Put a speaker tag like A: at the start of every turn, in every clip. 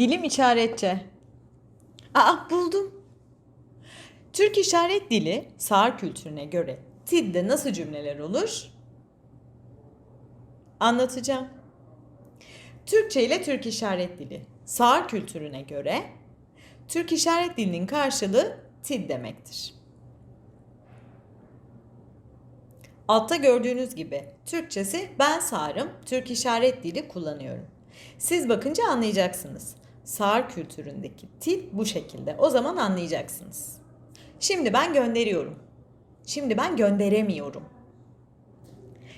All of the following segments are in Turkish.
A: Dilim işaretçe. Aa buldum. Türk işaret dili sağır kültürüne göre TİD'de nasıl cümleler olur? Anlatacağım. Türkçe ile Türk işaret dili sağır kültürüne göre Türk işaret dilinin karşılığı TİD demektir. Altta gördüğünüz gibi Türkçesi ben sağırım, Türk işaret dili kullanıyorum. Siz bakınca anlayacaksınız. Sağır kültüründeki til bu şekilde. O zaman anlayacaksınız. Şimdi ben gönderiyorum. Şimdi ben gönderemiyorum.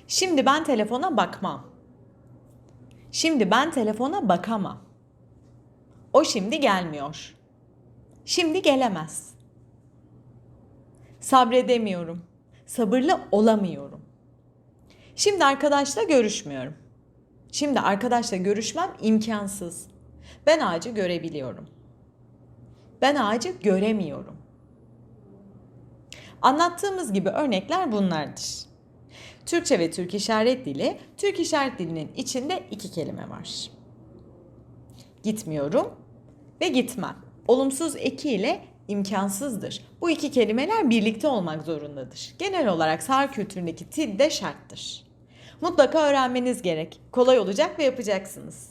A: Şimdi ben telefona bakmam. Şimdi ben telefona bakamam. O şimdi gelmiyor. Şimdi gelemez. Sabredemiyorum. Sabırlı olamıyorum. Şimdi arkadaşla görüşmüyorum. Şimdi arkadaşla görüşmem imkansız. Ben ağacı görebiliyorum. Ben ağacı göremiyorum. Anlattığımız gibi örnekler bunlardır. Türkçe ve Türk işaret dili, Türk işaret dilinin içinde iki kelime var. Gitmiyorum ve gitmem. Olumsuz eki ile imkansızdır. Bu iki kelimeler birlikte olmak zorundadır. Genel olarak sağır kültüründeki til de şarttır. Mutlaka öğrenmeniz gerek. Kolay olacak ve yapacaksınız.